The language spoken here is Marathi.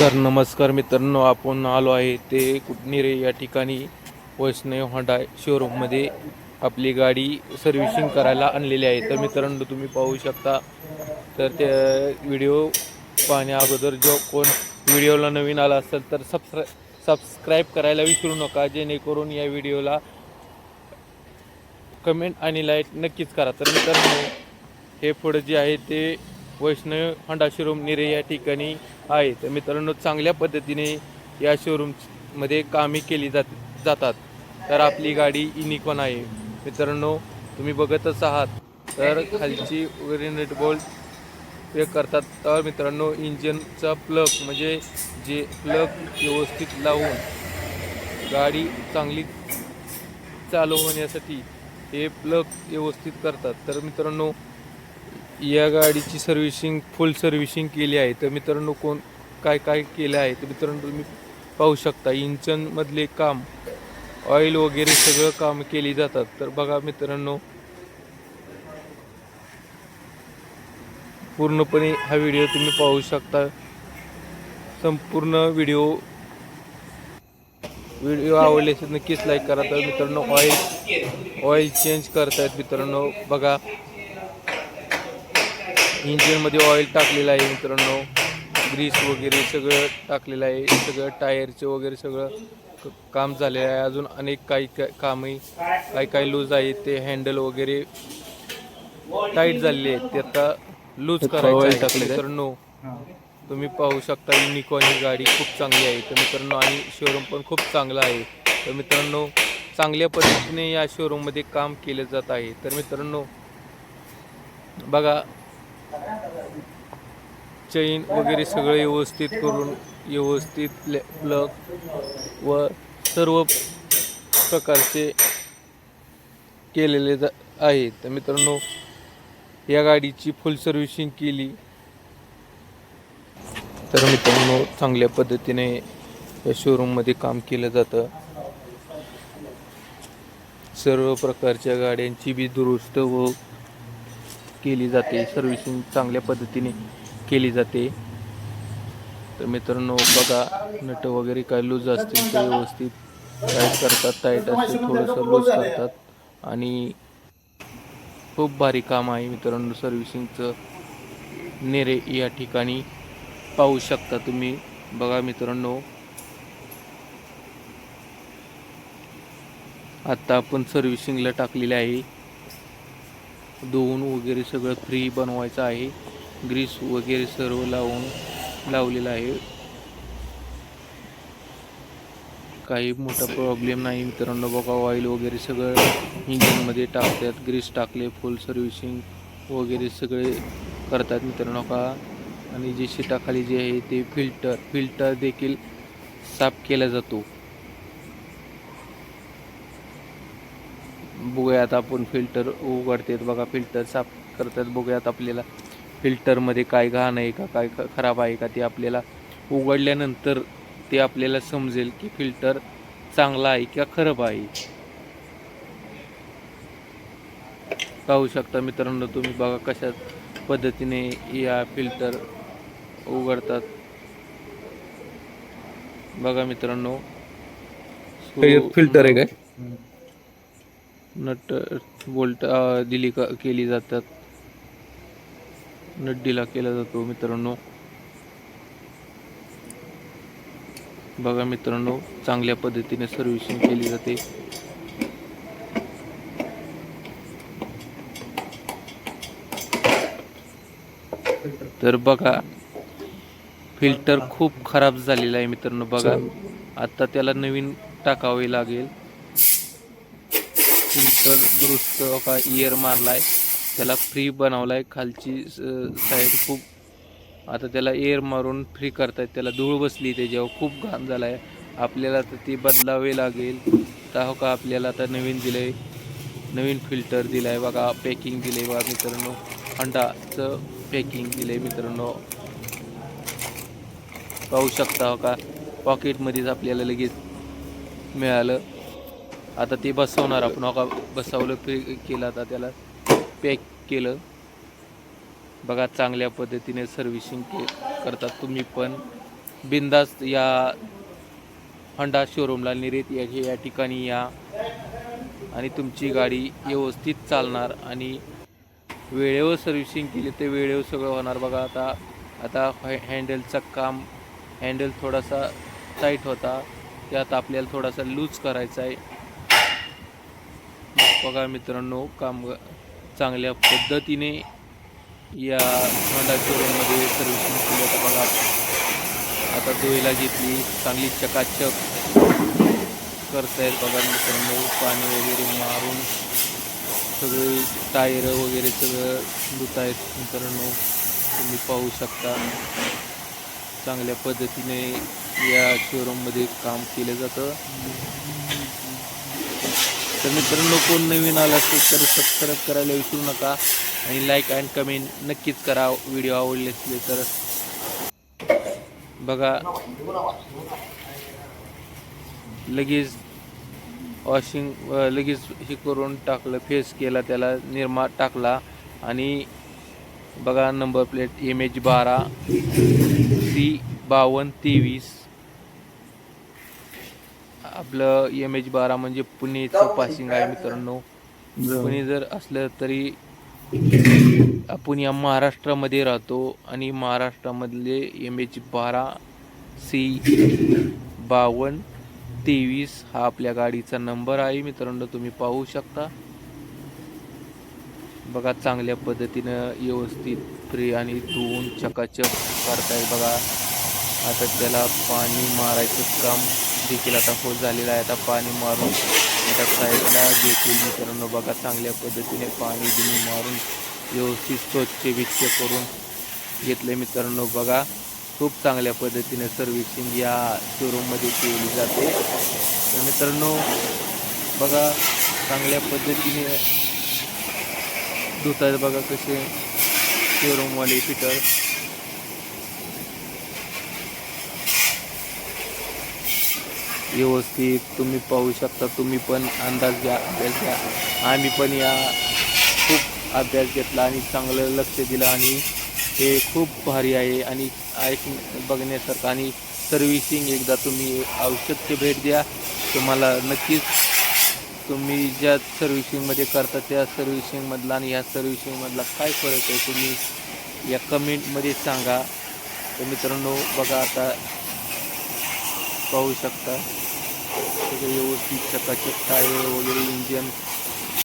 तर नमस्कार मित्रांनो आपण आलो आहे ते कुटनिरे या ठिकाणी वैष्णव होंडा शोरूममध्ये आपली गाडी सर्व्हिसिंग करायला आणलेली आहे. तर मित्रांनो तुम्ही पाहू शकता. तर त्या व्हिडिओ पाहण्या अगोदर जो कोण व्हिडिओला नवीन आला असेल तर सबस्क्रा सबस्क्राईब करायला विसरू नका. जेणेकरून या व्हिडिओला कमेंट आणि लाईक नक्कीच करा. तर मित्रांनो हे पुढं जे आहे ते वैष्णव होंडा शोरूम निरे या ठिकाणी आहे. तर मित्रांनो चांगल्या पद्धतीने या शोरूममध्ये कामे केली जात जातात. तर आपली गाडी इनिकॉन आहे. मित्रांनो तुम्ही बघतच आहात. तर खालची वगैरे बोल्ट हे करतात. तर मित्रांनो इंजिनचा प्लग म्हणजे जे प्लग व्यवस्थित लावून गाडी चांगली चालू होण्यासाठी हे प्लग व्यवस्थित करतात. तर मित्रांनो या गाडीची सर्व्हिसिंग फुल सर्व्हिसिंग केली आहे. तर मित्रांनो कोण काय काय केलं आहे? तर मित्रांनो तुम्ही पाहू शकता इंजनमधले काम ऑइल वगैरे सगळं काम केली जातात. तर बघा मित्रांनो पूर्णपणे हा व्हिडिओ तुम्ही पाहू शकता. संपूर्ण व्हिडिओ व्हिडिओ आवडले असेल नक्कीच लाईक करा. तर मित्रांनो ऑइल ऑइल चेंज करतायत मित्रांनो. बघा इंजिनमध्ये ऑइल टाकलेलं आहे मित्रांनो. ग्रीस वगैरे सगळं टाकलेलं आहे. सगळं टायरचे वगैरे सगळं काम झालेलं आहे. अजून अनेक काही कामही काही काही लूज आहे ते हँडल वगैरे टाईट झालेले आहेत. ते आता लूज करायचं आहे मित्रांनो. तुम्ही पाहू शकता युनिकॉन ही गाडी खूप चांगली आहे. तर मित्रांनो आणि शोरूम पण खूप चांगला आहे. तर मित्रांनो चांगल्या पद्धतीने या शोरूममध्ये काम केले जात आहे. तर मित्रांनो बघा चैन वगैरे सगळं व्यवस्थित करून व्यवस्थित प्लग व सर्व प्रकारचे केलेले जा आहे तर मित्रांनो या गाडीची फुल सर्व्हिसिंग केली. तर मित्रांनो चांगल्या पद्धतीने या शोरूममध्ये काम केलं जातं. सर्व प्रकारच्या गाड्यांची बी दुरुस्त व केली जाते. सर्व्हिसिंग चांगल्या पद्धतीने केली जाते. तर मित्रांनो बघा नट वगैरे काय लूज असतील ते व्यवस्थित टाईट करतात टाईट असतील थोडंसं लूज करतात. आणि खूप भारी काम आहे मित्रांनो सर्व्हिसिंगचं नेरे या ठिकाणी पाहू शकता तुम्ही. बघा मित्रांनो. आत्ता आपण सर्व्हिसिंगला टाकलेले आहे. धुवून वगैरे सगळं फ्री बनवायचं आहे. ग्रीस वगैरे सर्व लावून लावलेलं आहे. काही मोठा प्रॉब्लेम नाही. मित्रांनो बघा ऑइल वगैरे सगळं इंजिनमध्ये टाकतात. ग्रीस टाकले फुल सर्व्हिसिंग वगैरे सगळे करतात मित्रांनो का? आणि जे शिटाखाली जे आहे ते फिल्टर फिल्टर देखील साफ केला जातो. बघूयात आपण फिल्टर उघडतात बघा फिल्टर साफ करतात बघूयात आपल्याला. फिल्टरमध्ये काय घाण आहे का काय खराब आहे का ते आपल्याला उघडल्यानंतर ते आपल्याला समजेल की फिल्टर चांगला आहे किंवा खराब आहे. पाहू शकता मित्रांनो तुम्ही बघा कशा पद्धतीने या फिल्टर उघडतात. बघा मित्रांनो. फिल्टर आहे काय? नट बोल्ट दिली का केली जातात. नट दिला केला जातो मित्रांनो. बघा मित्रांनो चांगल्या पद्धतीने सर्व्हिसिंग केली जाते. तर बघा फिल्टर खूप खराब झालेला आहे मित्रांनो. बघा आता त्याला नवीन टाकावे लागेल. फिल्टर दुरुस्त का इयर मारलाय. त्याला फ्री बनवलाय. खालची साईड खूप आता त्याला एअर मारून फ्री करतायत. त्याला धूळ बसली त्याच्यावर खूप घाण झालाय. आपल्याला तर ते बदलावे लागेल. तर हो का आपल्याला आता नवीन दिलंय. नवीन फिल्टर दिलाय. बघा पॅकिंग दिले बघा मित्रांनो. हंडाचं पॅकिंग दिलंय मित्रांनो. पाहू शकता हो का? पॉकेटमध्येच आपल्याला लगेच मिळालं. आता ते बसवणार. आपण हो बसवलं पे केलं आता त्याला पॅक केलं. बघा चांगल्या पद्धतीने सर्व्हिसिंग के करतात तुम्ही पण. बिंदास्त या होंडा शोरूमला निरेत या या ठिकाणी या. आणि तुमची गाडी व्यवस्थित चालणार आणि वेळेवर सर्व्हिसिंग केली तर वेळेवर सगळं होणार. बघा आता आता हँडलचं काम हँडल थोडासा टाईट होता. त्यात आपल्याला थोडासा लूज करायचा आहे. बघा मित्रांनो काम चांगल्या पद्धतीने या होंडा शोरूममध्ये सर्व्हिसिंग केली. आता बघा आता धुईला घेतली चांगली चकाचक करतायत बघा मित्रांनो पाणी वगैरे मारून सगळे टायर वगैरे सगळं धुतायत आहेत मित्रांनो. तुम्ही पाहू शकता चांगल्या पद्धतीने या शोरूममध्ये काम केलं जातं. तर मित्रांनो कोण नवीन आला असेल तर सबस्क्राईब करायला विसरू नका आणि लाईक अँड कमेंट नक्कीच करा. व्हिडिओ आवडले असले तर. बघा लगेच वॉशिंग लगेच हे करून टाकलं फेस केला त्याला निरमा टाकला आणि बघा नंबर प्लेट एम एच बारा सी बावन्न तेवीस. आपलं एम एच बारा म्हणजे पुणेचं पासिंग आहे मित्रांनो. पुणे जर असलं तरी आपण या महाराष्ट्रामध्ये राहतो आणि महाराष्ट्रामधले एम एच बारा सी बावन्न तेवीस हा आपल्या गाडीचा नंबर आहे मित्रांनो तुम्ही पाहू शकता. बघा चांगल्या पद्धतीनं व्यवस्थित फ्री आणि धुवून चकाचक करताय बघा. आता त्याला पाणी मारायचं काम देखील आता होत झालेलं आहे. आता पाणी मारून आता साईडला घेतील मित्रांनो बघा चांगल्या पद्धतीने पाणी बिणी मारून व्यवस्थित स्वच्छ विच्छ करून घेतले मित्रांनो बघा. खूप चांगल्या पद्धतीने सर्व्हिसिंग या शोरूममध्ये केली जाते. तर मित्रांनो बघा चांगल्या पद्धतीने धुतात बघा कसे शोरूमवाले फिटर. व्यवस्थित तुम्ही पाहू शकता तुम्ही पण अंदाज घ्या अभ्यास घ्या. आम्ही पण या खूप अभ्यास घेतला आणि चांगलं लक्ष दिलं आणि हे खूप भारी आहे आणि ऐक बघण्यासारखं आणि सर्व्हिसिंग एकदा तुम्ही औषधची भेट द्या. तुम्हाला नक्कीच तुम्ही ज्या सर्व्हिसिंगमध्ये करता त्या सर्व्हिसिंगमधला आणि ह्या सर्व्हिसिंगमधला काय फरक आहे तुम्ही या कमेंटमध्ये सांगा. तर मित्रांनो बघा आता पाहू शकता. सगळे व्यवस्थित चकाचक टायर वगैरे इंजन